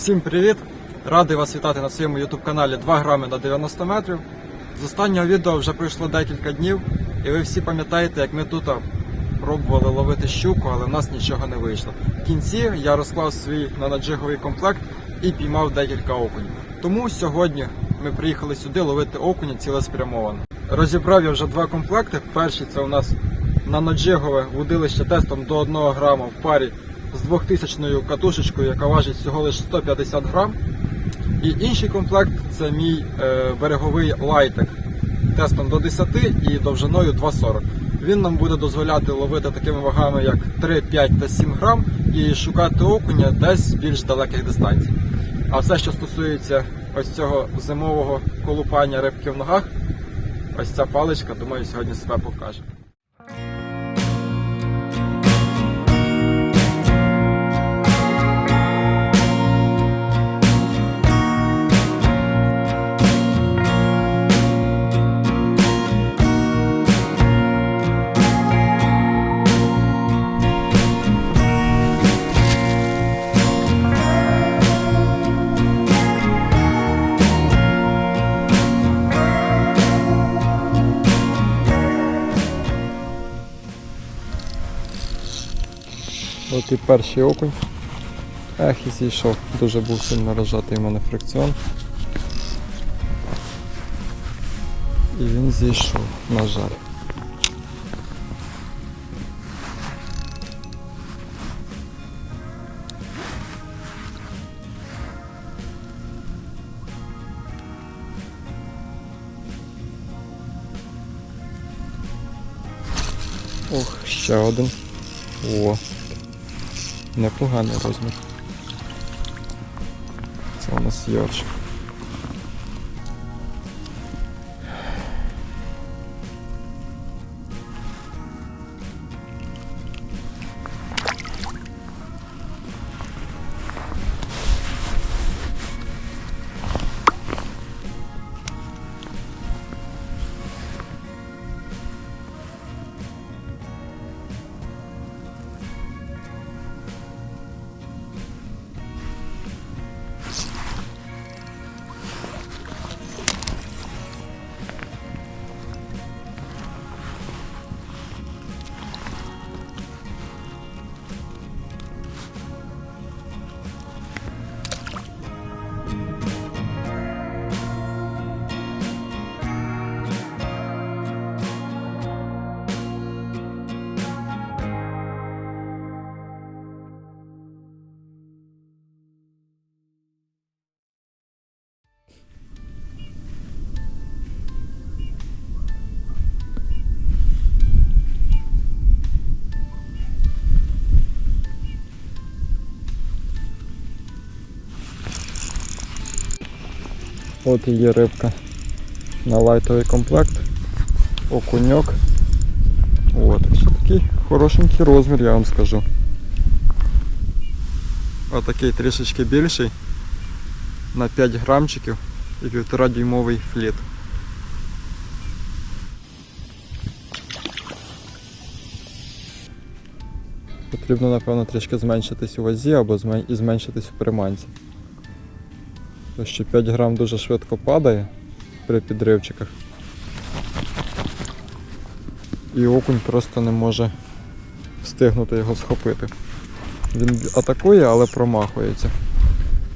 Всім привіт! Радий вас вітати на своєму YouTube каналі 2 грами на 90 метрів. З останнього відео вже пройшло декілька днів, і ви всі пам'ятаєте, як ми тут пробували ловити щуку, але в нас нічого не вийшло. В кінці я розклав свій нанаджиговий комплект і піймав декілька окунів. Тому сьогодні ми приїхали сюди ловити окуня цілеспрямовано. Розібрав я вже два комплекти. Перший це у нас наноджигове вудилище тестом до 1 грама в парі з 2000 катушечкою, яка важить всього лише 150 грам. І інший комплект це мій е, береговий лайтек тестом до 10 і довжиною 2,40. Він нам буде дозволяти ловити такими вагами, як 3, 5 та 7 грам, і шукати окуня десь більш далеких дистанцій. А все, що стосується ось цього зимового колупання рибки в ногах, ось ця паличка, думаю, сьогодні себе покаже. От перший окунь. Ех, і зійшов. Дуже був сильно розжатий у мене фрикціон. І він зійшов, на жаль. Ох, ще один. О, непоганий розмір. Це у нас йорш. От і є рибка на лайтовий комплект. Окуньок. От, такий хорошенький розмір, я вам скажу. Отакий трішечки більший. На 5 грамчиків і півтора дюймовий фліт. Потрібно, напевно, трішки зменшитись у вазі або зменшитись у приманці. Тому що 5 грам дуже швидко падає при підривчиках. І окунь просто не може встигнути його схопити. Він атакує, але промахується.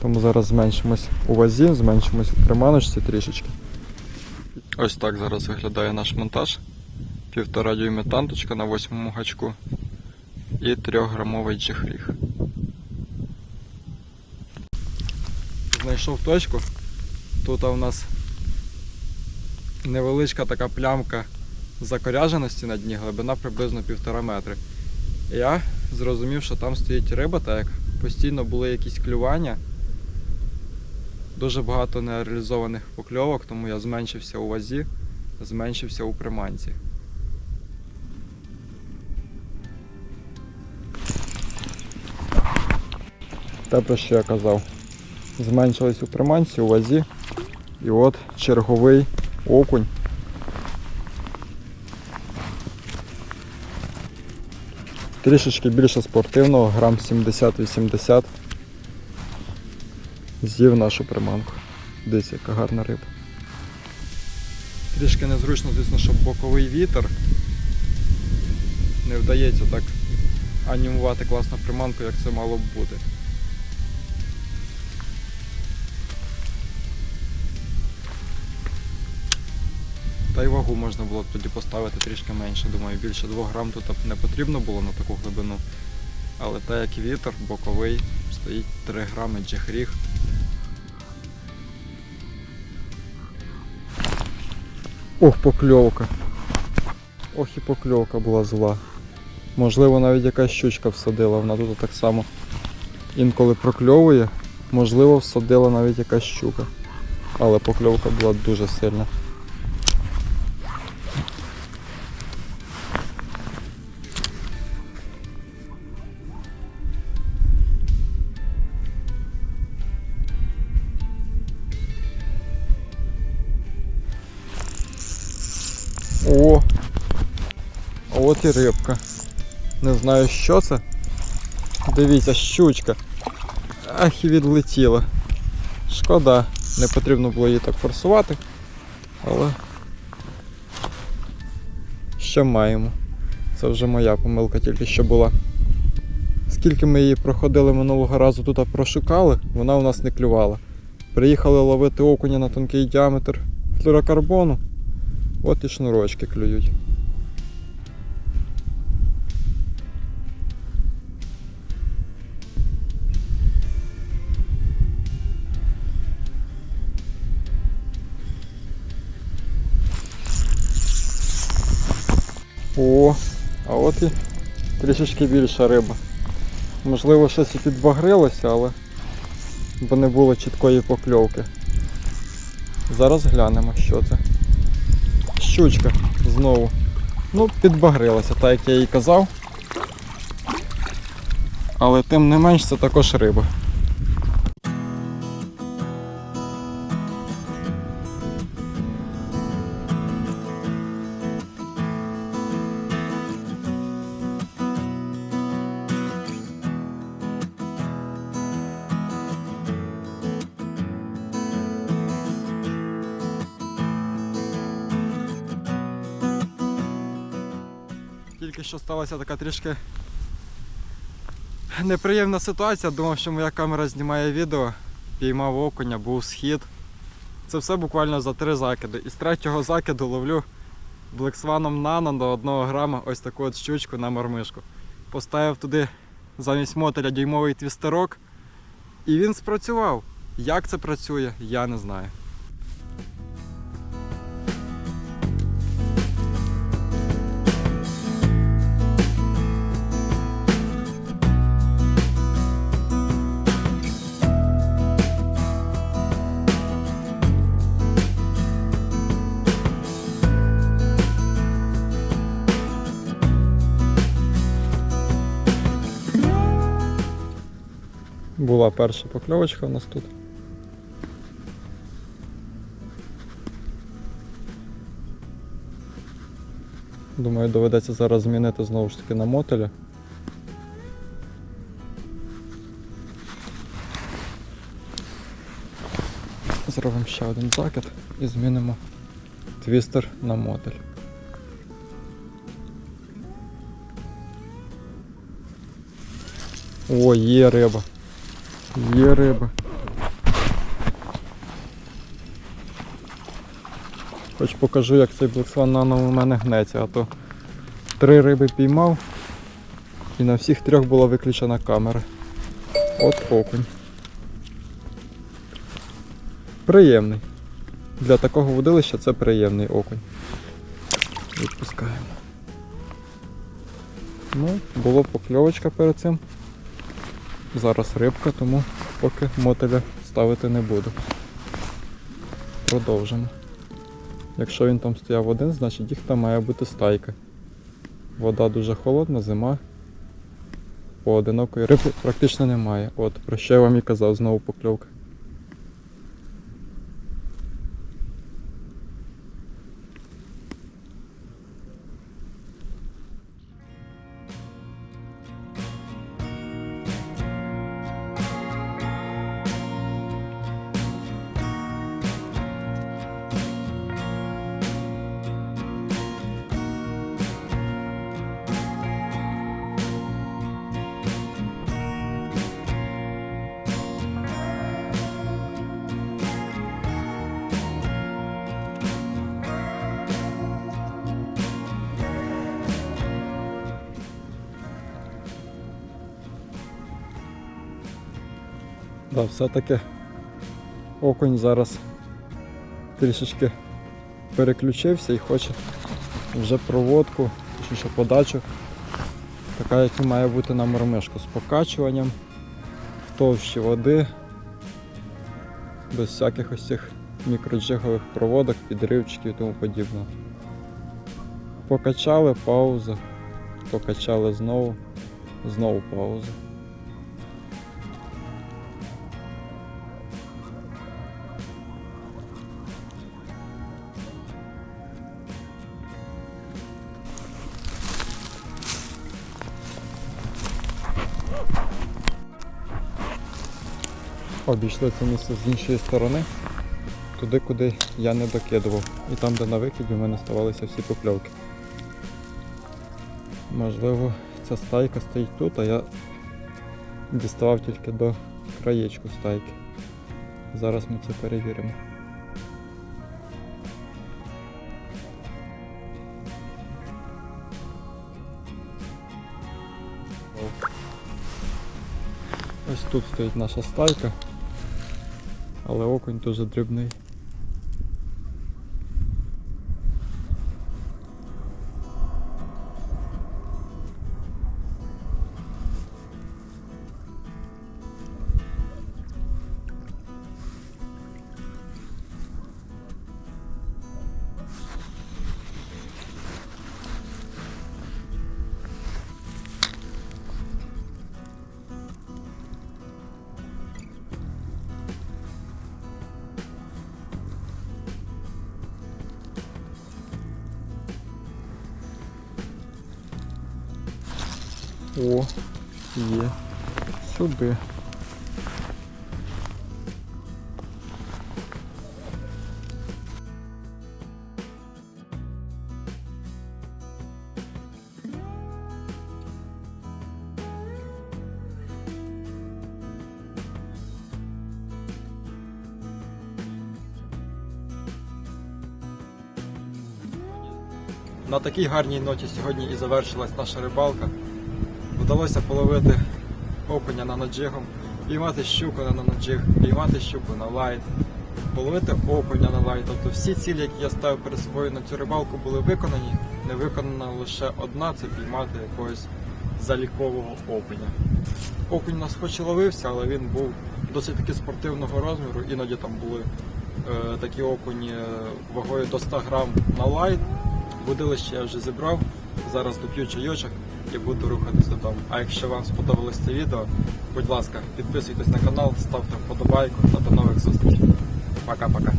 Тому зараз зменшимось у вазі, зменшимось у приманочці трішечки. Ось так зараз виглядає наш монтаж. Півтора дюйми танточка на восьмому гачку і 3-грамовий джихріг. Знайшов точку. Тут у нас невеличка така плямка закоряженості на дні, глибина приблизно півтора метри. Я зрозумів, що там стоїть риба, так як постійно були якісь клювання. Дуже багато нереалізованих покльовок, тому я зменшився у вазі, зменшився у приманці. Те, про що я казав. Зменшились у приманці, у вазі. І от черговий окунь. Трішечки більше спортивного, грам 70-80. З'їв нашу приманку. Дивись, яка гарна риба. Трішки незручно, звісно, що боковий вітер. Не вдається так анімувати класну приманку, як це мало б бути. Та й вагу можна було б тоді поставити трішки менше. Думаю, більше 2 грам тут не потрібно було на таку глибину. Але так як вітер боковий, стоїть 3 грами джехріг. Ох, покльовка. Ох і покльовка була зла. Можливо, навіть якась щучка всадила, вона тут так само інколи прокльовує, можливо, всадила навіть якась щука. Але покльовка була дуже сильна. О! А от і рибка. Не знаю що це. Дивіться, щучка. Ах і відлетіла. Шкода, не потрібно було її так форсувати. Але що маємо? Це вже моя помилка тільки що була. Скільки ми її проходили минулого разу тут прошукали, вона у нас не клювала. Приїхали ловити окуня на тонкий діаметр флюрокарбону. От і шнурочки клюють. О, а от і трішечки більша риба. Можливо, щось і підбагрилося, але бо не було чіткої покльовки. Зараз глянемо, що це. Щучка знову. Ну, підбагрилася, так як я їй казав. Але тим не менш це також риба. Тільки що сталася така трішки неприємна ситуація. Думав, що моя камера знімає відео, піймав окуня, був схід. Це все буквально за три закиди. І з третього закиду ловлю блексваном нано до 1 грама ось таку от щучку на мормишку. Поставив туди замість мотеля дюймовий твістерок. І він спрацював. Як це працює, я не знаю. Була перша покльовочка у нас тут. Думаю, доведеться зараз змінити знову ж таки на мотеля. Зробимо ще один закид і змінимо твістер на мотель. О, є риба. Є риба. Хоч покажу, як цей блексван нано у мене гнеться, а то три риби піймав і на всіх трьох була виключена камера. От окунь. Приємний. Для такого водилища це приємний окунь. Відпускаємо. Ну, була покльовочка перед цим. Зараз рибка, тому поки мотеля ставити не буду. Продовжимо. Якщо він там стояв один, значить їх там має бути стайка. Вода дуже холодна, зима. Поодинокої риби практично немає. От, про що я вам і казав, знову покльовка. Да, все-таки окунь зараз трішечки переключився і хоче вже проводку, точніше подачу, така, як і має бути на мормишку з покачуванням в товщі води, без всяких ось цих мікроджигових проводок, підривчиків і тому подібного. Покачали пауза, покачали знову, знову пауза. Обійшли це місце з іншої сторони, туди, куди я не докидував. І там, де на викиді, в мене ставалися всі покльовки. Можливо, ця стайка стоїть тут, а я діставав тільки до краєчку стайки. Зараз ми це перевіримо. Ось тут стоїть наша стайка, але окунь дуже дрібний. О, є. Сюди. На такій гарній ноті сьогодні і завершилась наша рибалка. Вдалося половити окуня на наджигом, піймати щуку на наджиг, піймати щуку на лайт, половити окуня на лайт. Тобто всі цілі, які я ставив перед собою на цю рибалку, були виконані. Не виконана лише одна це піймати якогось залікового окуня. Окунь у нас хоч і ловився, але він був досить таки спортивного розміру. Іноді там були е, такі окуні е, вагою до 100 грам на лайт. Будилище я вже зібрав. Зараз доп'ю чайочок і буду рухатись додому. А якщо вам сподобалось це відео, будь ласка, підписуйтесь на канал, ставте вподобайку та до нових зустрічей. Пока-пока.